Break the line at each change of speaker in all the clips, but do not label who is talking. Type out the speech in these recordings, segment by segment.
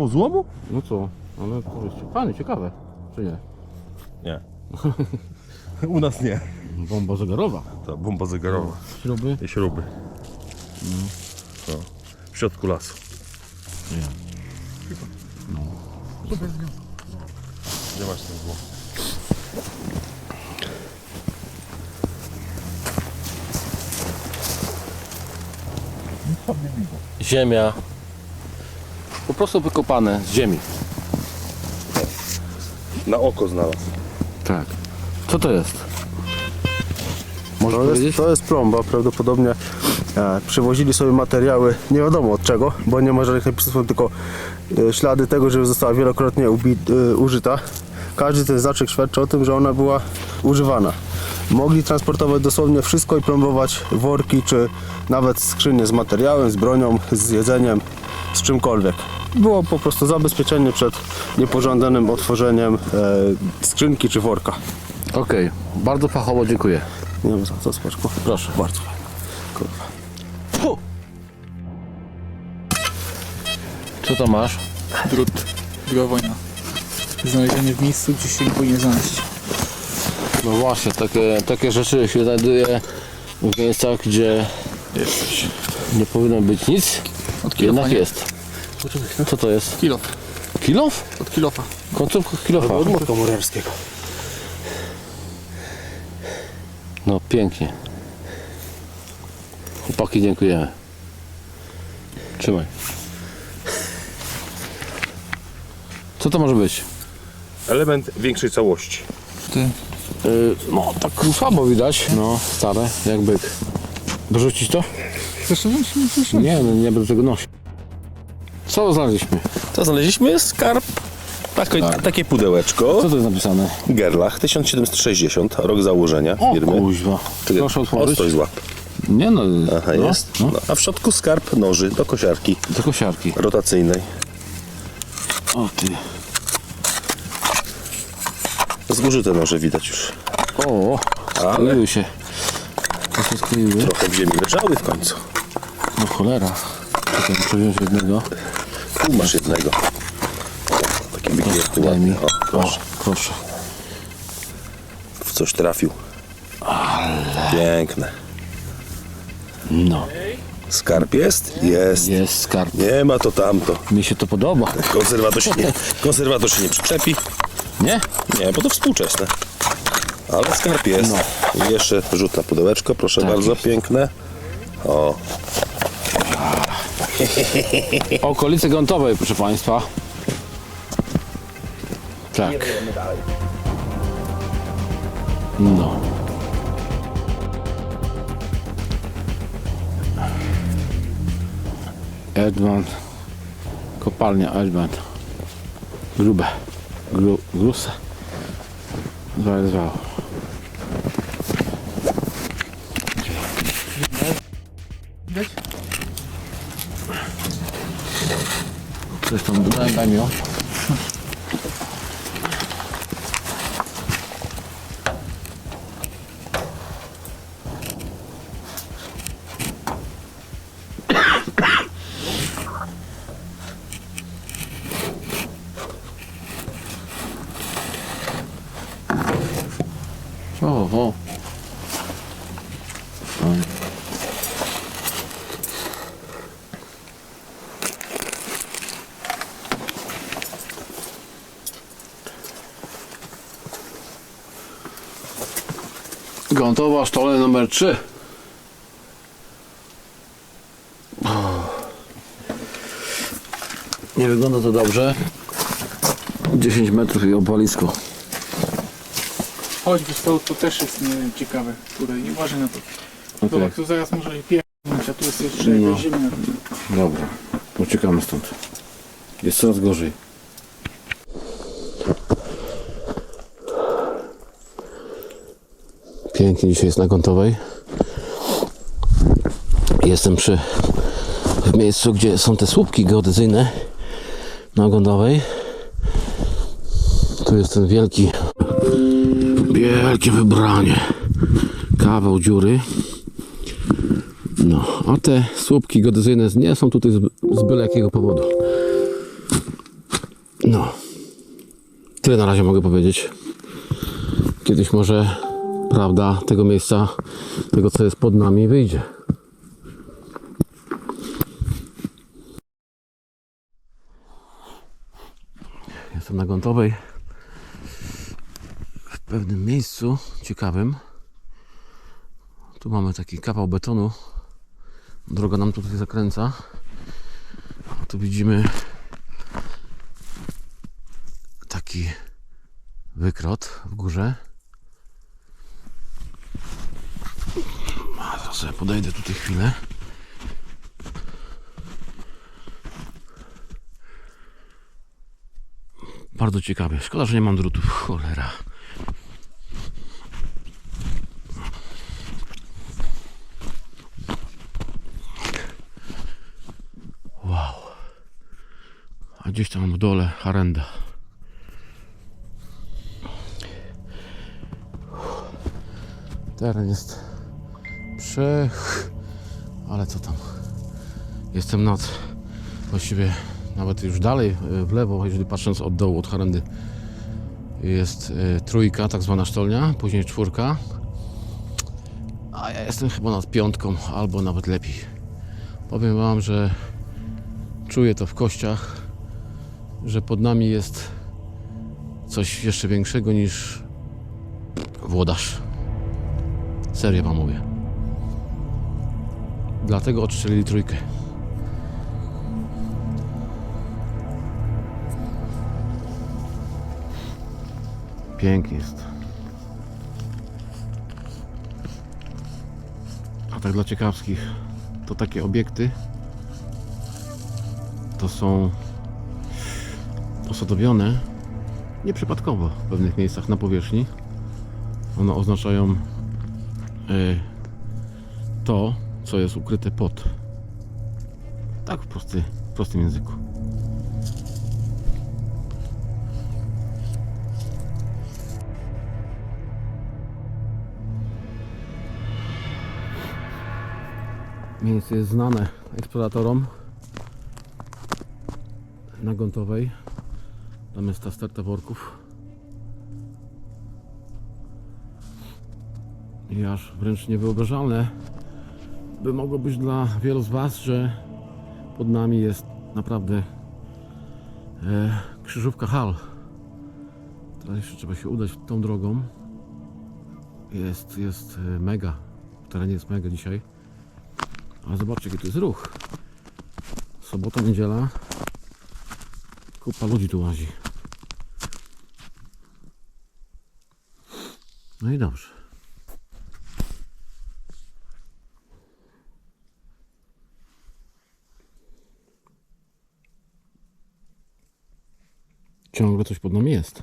O, złomu?
No co? Ale to jest fajne, ciekawe. Czy nie?
Nie. U nas nie.
Bomba zegarowa.
To bomba zegarowa.
Śruby?
I śruby. No. W środku lasu.
Nie.
Gdzie masz ten złom?
Ziemia. Po prostu wykopane z ziemi.
Na oko znalazł.
Tak. Co to jest? Możesz
To
powiedzieć?
jest, to jest plomba, prawdopodobnie e, przywozili sobie materiały nie wiadomo od czego, bo nie ma żadnych napisów, są tylko e, ślady tego, że została wielokrotnie ubi, e, użyta. Każdy ten znaczek świadczy o tym, że ona była używana. Mogli transportować dosłownie wszystko i plombować worki, czy nawet skrzynie z materiałem, z bronią, z jedzeniem, z czymkolwiek. Było po prostu zabezpieczenie przed niepożądanym otworzeniem e, skrzynki czy worka.
Okej, bardzo fachowo dziękuję.
Nie wiem za co, spoczko.
Proszę.
Bardzo fajnie. Kurwa.
Fu! Co to masz?
Drut. Druga wojna. Znaleziony w miejscu, gdzie się nie powinien znaleźć.
No właśnie, takie, takie rzeczy się znajduje w miejscach, gdzie nie powinno być nic,
Od kilofa,
jednak
nie?
jest. Co to jest?
Kilof.
Kilof?
Od kilofa.
Końcówka kilofa.
Odmówka murarskiego.
No pięknie. Chłopaki, dziękujemy. Trzymaj. Co to może być?
Element większej całości.
Ty.
Yy, no tak słabo widać. No, stare, jak byk. Dorzucić to?
Chcesz? Chcesz?
Nie, no, nie będę tego nosił. Co znaleźliśmy?
To znaleźliśmy skarb. Takie, takie pudełeczko.
Co to jest napisane?
Gerlach 1760, rok założenia
O
firmy.
kuźwa.
Czekaj,
Proszę otworzyć.
Ostoj złap.
Nie no,
Aha,
no,
jest.
No,
No, a w środku skarb noży do kosiarki
do kosiarki.
rotacyjnej.
O ty.
Złożyte noże widać już.
O,
Ale
skleiły się. To się skleiły.
trochę w ziemi leżały w końcu.
No cholera. Wziąć jednego.
Tu masz jednego. Taki wygięty ładny. O, proszę.
O, proszę.
W coś trafił. Piękne.
No,
Skarb jest? Jest.
jest skarb.
Nie ma to tamto.
Mi się to podoba.
Konserwator się nie, konserwator się nie przyczepi.
Nie?
Nie, bo to współczesne. Ale skarb jest. I jeszcze rzut na pudełeczko, proszę
Tak
bardzo,
jest.
piękne. O,
Okolice Gruntowej, proszę Państwa. Tak. No. Edmund. Kopalnia Edmund. Grube. Gru, gruse. Zwał, zwał. Tam daj, daj mi ją. O, o. Oj. Gruntowa sztole numer 3. Nie wygląda to dobrze. 10 metrów i obalisko.
Chodź, wiesz, to, to też jest nie, ciekawe. Tutaj nie uważaj na to.
Okej,
Zobacz, tu zaraz może i pierdolnąć, a tu jest jeszcze
No.
ziemia.
dobra. Uciekamy stąd. Jest coraz gorzej. Pięknie dzisiaj jest na Gruntowej. Jestem przy w miejscu, gdzie są te słupki geodezyjne na Gruntowej. Tu jest ten wielki wielkie wybranie. Kawał dziury. No, a te słupki geodezyjne nie są tutaj z, z byle jakiego powodu. No. Tyle na razie mogę powiedzieć. Kiedyś może prawda tego miejsca, tego co jest pod nami wyjdzie. Jestem na Gątowej. W pewnym miejscu ciekawym. Tu mamy taki kawał betonu. Droga nam tutaj zakręca. Tu widzimy taki wykrot w górze. A zaraz sobie podejdę tutaj chwilę. Bardzo ciekawie. Szkoda, że nie mam drutów. Cholera. Wow. A gdzieś tam w dole harenda. Teren jest Ale co tam? Jestem nad... Właściwie nawet już dalej e, w lewo, jeżeli patrząc od dołu, od harendy jest e, trójka, tak zwana sztolnia, później czwórka. A ja jestem chyba nad piątką, albo nawet lepiej. Powiem Wam, że czuję to w kościach, że pod nami jest coś jeszcze większego niż włodarz. Serio Wam mówię. Dlatego odstrzelili trójkę. Pięknie jest. A tak dla ciekawskich, to takie obiekty to są osadowione nieprzypadkowo w pewnych miejscach na powierzchni. One oznaczają y, to, co jest ukryte pod. Tak w prosty, prostym języku. Miejsce jest znane eksploratorom na Gątowej. Tam jest ta sterta worków. I aż wręcz niewyobrażalne by mogło być dla wielu z Was, że pod nami jest naprawdę e, krzyżówka hal. Teraz jeszcze trzeba się udać tą drogą. Jest, jest e, mega. W terenie jest mega dzisiaj. Ale zobaczcie, jaki tu jest ruch. Sobota, niedziela. Kupa ludzi tu łazi. No i dobrze. Ciągle coś pod nami jest.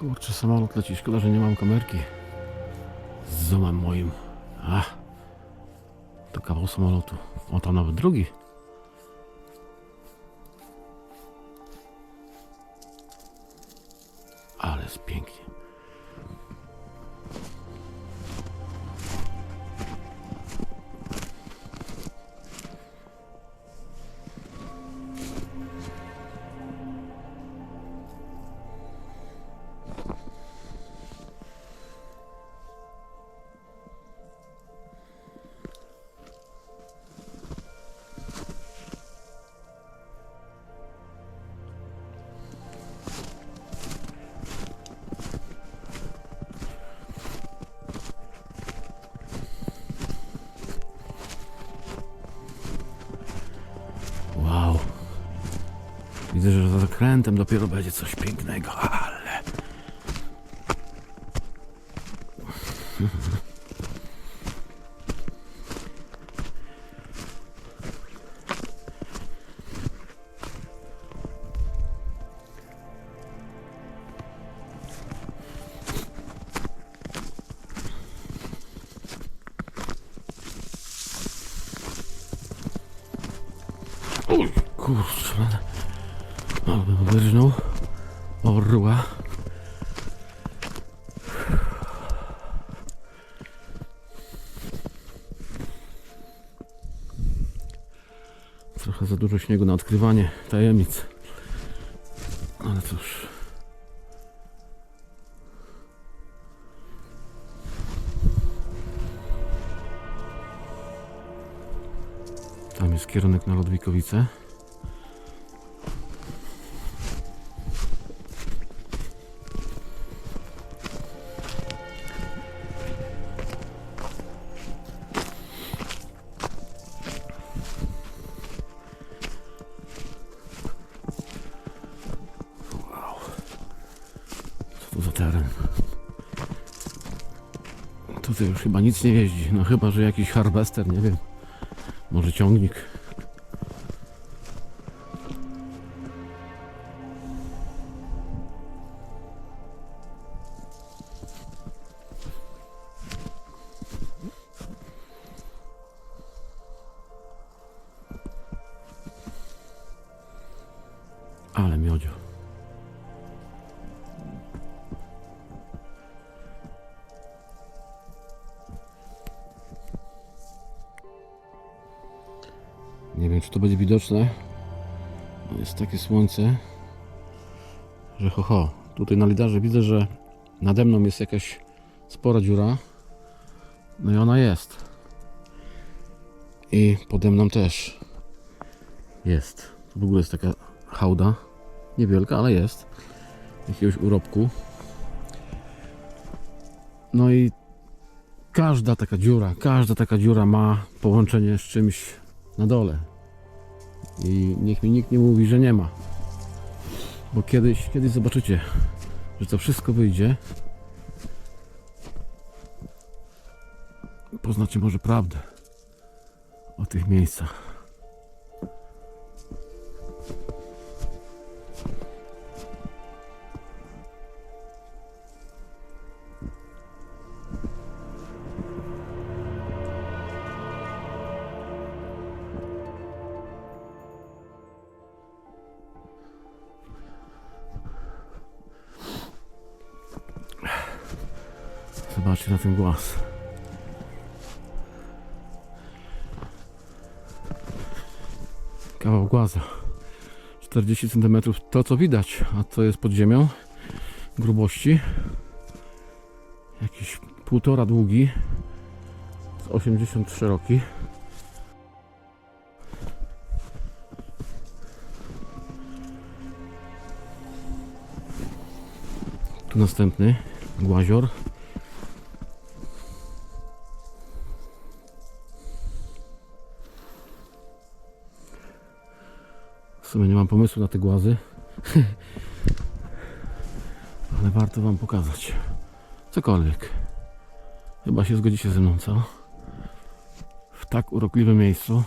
Kurczę, samolot leci. Szkoda, że nie mam kamerki. Z zoomem moim. Ach, to kawał samolotu. O, tam nawet drugi. Ale jest pięknie. Widzę, że za zakrętem dopiero będzie coś pięknego, za dużo śniegu na odkrywanie tajemnic. Ale cóż. Tam jest kierunek na Lodwikowice. Tutaj już chyba nic nie jeździ. No chyba, że jakiś harvester, nie wiem. Może ciągnik. Nie wiem, czy to będzie widoczne. Jest takie słońce, że ho, ho. Tutaj na lidarze widzę, że nade mną jest jakaś spora dziura. No i ona jest. I pode mną też jest. To w ogóle jest taka hałda. Niewielka, ale jest. Jakiegoś urobku. No i każda taka dziura, każda taka dziura ma połączenie z czymś na dole. I niech mi nikt nie mówi, że nie ma. Bo kiedyś, kiedyś zobaczycie, że to wszystko wyjdzie. Poznacie może prawdę o tych miejscach. Kawał głaza. 40 cm to co widać, a co jest pod ziemią grubości. Jakiś półtora długi, z 80 szeroki. Tu następny głazior. Sumie nie mam pomysłu na te głazy. Ale warto wam pokazać. Cokolwiek. Chyba się zgodzicie ze mną, co? W tak urokliwym miejscu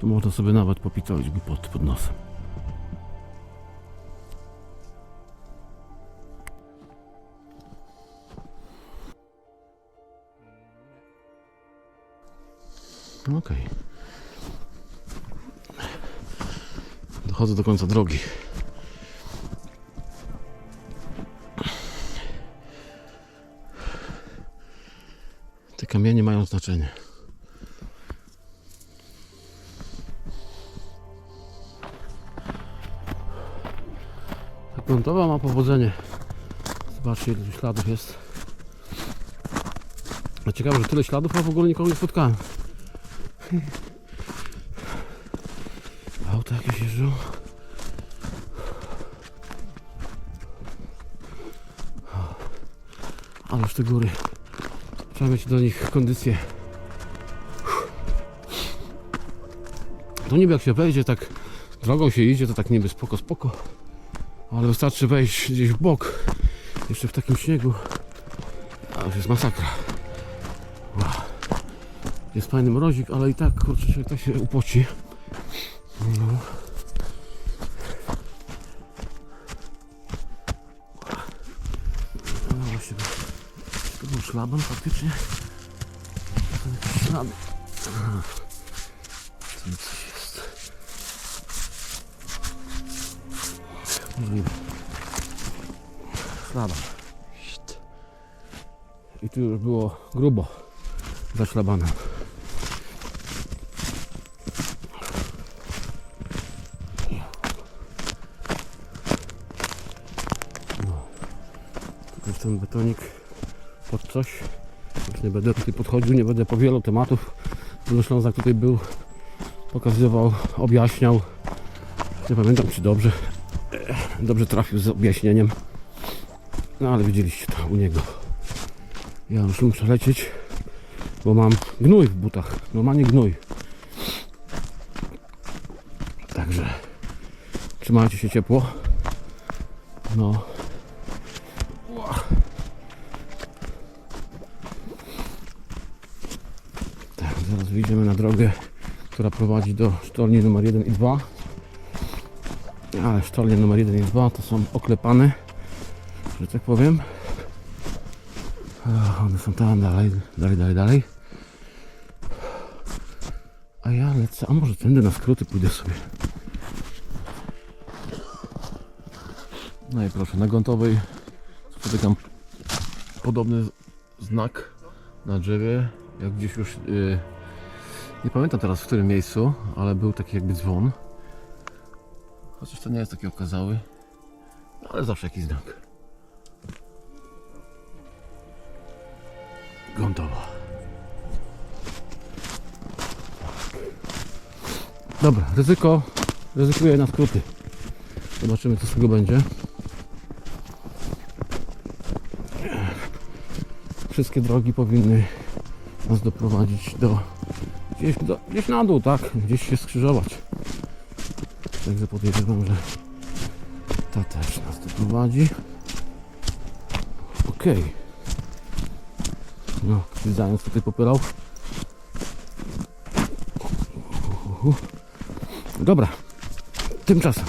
tu można sobie nawet popitolić głupot pod nosem. Okej. Dochodzę do końca drogi. Te kamienie mają znaczenie. Ta gruntowa ma powodzenie. Zobaczcie ile śladów jest. A ciekawe, że tyle śladów, a w ogóle nikogo nie spotkałem. Jeżdżą. Ależ te góry. Trzeba mieć do nich kondycję. To niby jak się wejdzie, tak drogą się idzie, to tak niby spoko, spoko. Ale wystarczy wejść gdzieś w bok. Jeszcze w takim śniegu. To już jest masakra. Jest fajny mrozik, ale i tak kurczę człowiek tak się upoci. No szlaban faktycznie? To jakieś ślady. Tam coś jest. Możliwe. Szlaban. Shit. I tu już było grubo za szlabanem. Tu ten betonik pod coś. Już nie będę tutaj podchodził, nie będę powielał tematów. Ślązak tutaj był, pokazywał, objaśniał. Nie pamiętam czy dobrze, dobrze trafił z objaśnieniem. No ale widzieliście to u niego. Ja już muszę lecieć, bo mam gnój w butach. Normalnie gnój. Także trzymajcie się ciepło. No. Wyjdziemy na drogę, która prowadzi do sztolni numer 1 i 2. Ale sztolnie numer 1 i 2 to są oklepane, że tak powiem. One są tam dalej, dalej, dalej, dalej. A ja lecę, a może tędy na skróty pójdę sobie. No i proszę, na Gątowej spotykam podobny znak na drzewie, jak gdzieś już, yy, nie pamiętam teraz w którym miejscu, ale był taki jakby dzwon. Chociaż to nie jest taki okazały, ale zawsze jakiś znak. Gątowa. Dobra, ryzyko, ryzykuję na skróty. Zobaczymy co z tego będzie. Wszystkie drogi powinny nas doprowadzić do gdzieś, do, gdzieś na dół, tak? Gdzieś się skrzyżować. Także podejrzewam, że ta też nas doprowadzi. Okej. No, jakiś zając tutaj popylał. Dobra. Tymczasem.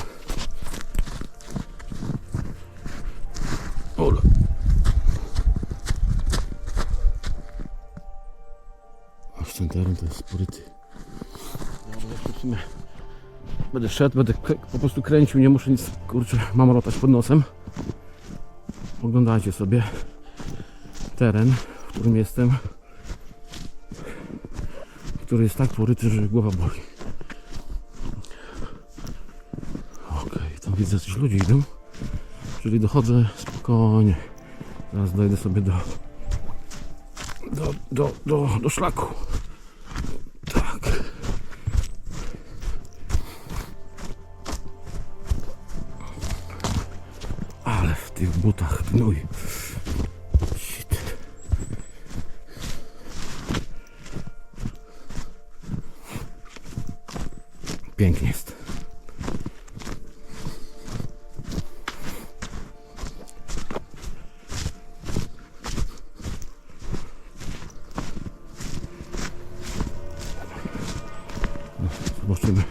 Ten teren to jest sporyty. Ja będę szedł, będę po prostu kręcił, nie muszę nic, kurczę, mam rotać pod nosem. Oglądajcie sobie teren, w którym jestem, który jest tak poryty, że głowa boli. Okej, tam widzę, coś ludzi idą, czyli dochodzę spokojnie. Zaraz dojdę sobie do do, do, do, do szlaku. Ale w butach gnój. Shit. Pięknie jest. Zobaczymy,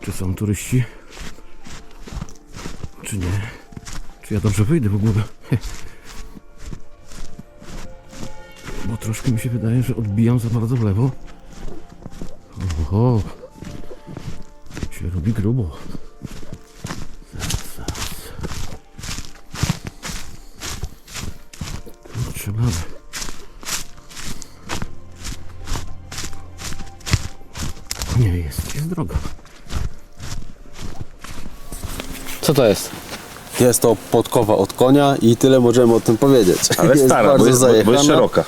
czy są turyści, Czy ja dobrze wyjdę w ogóle? Bo troszkę mi się wydaje, że odbijam za bardzo w lewo. Oho, się robi grubo. Zaraz, zaraz. Kurczę. Nie jest, jest droga. Co to jest?
Jest to podkowa od konia i tyle możemy o tym powiedzieć.
Ale stara, bo jest, bo jest szeroka.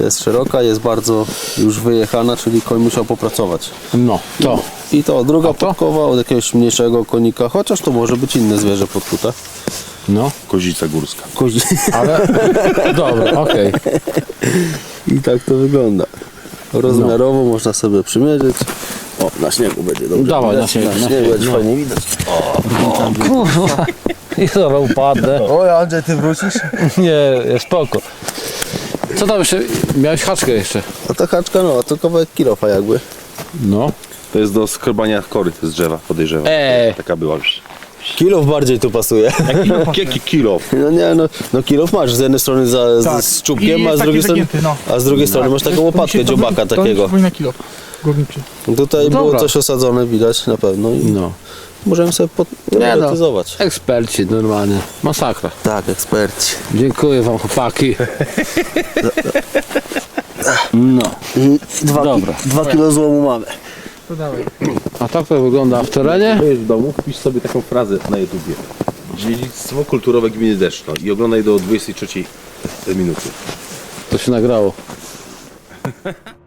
Jest szeroka, jest bardzo już wyjechana, czyli koń musiał popracować.
No, to.
I to druga
A to?
podkowa od jakiegoś mniejszego konika, chociaż to może być inne zwierzę podkute.
No,
Kozica górska.
Kozi.
ale. Dobra, okej.
I tak to wygląda. Rozmiarowo można sobie przymierzyć. O, na śniegu będzie dobrze.
Dawaj,
widać.
na śniegu,
Na
na
śniegu
śniegu,
będzie
no.
fajnie widać.
Kurwa, i zaraz upadnę.
Oj, Andrzej, ty wrócisz?
Nie, spoko. Co tam jeszcze? Miałeś haczkę jeszcze.
A ta haczka, no, to kawałek kilofa jakby.
No.
To jest do skrbania kory z drzewa, podejrzewam.
Eee.
Taka była już.
Kilof bardziej tu pasuje.
Jaki kilo?
No nie, no, no kilof masz z jednej strony za,
Tak.
z czubkiem,
jest
a z
taki
drugiej strony,
zagięty, no.
a z drugiej strony masz taką
To
łopatkę
to
dziobaka
To
takiego.
kilo. Górniczy.
Tutaj było
Dobra.
coś osadzone, widać na pewno i
No.
możemy sobie
Nie no. Eksperci normalnie. Masakra.
Tak, eksperci.
Dziękuję wam chłopaki. No.
I dwa,
Dobra.
dwa kilo złomu mamy.
To dawaj.
A tak to wygląda w terenie.
Byłeś w domu, wpisz sobie taką frazę na YouTubie. Dziedzictwo kulturowe gminy Deszno i oglądaj do 23 minuty.
To się nagrało.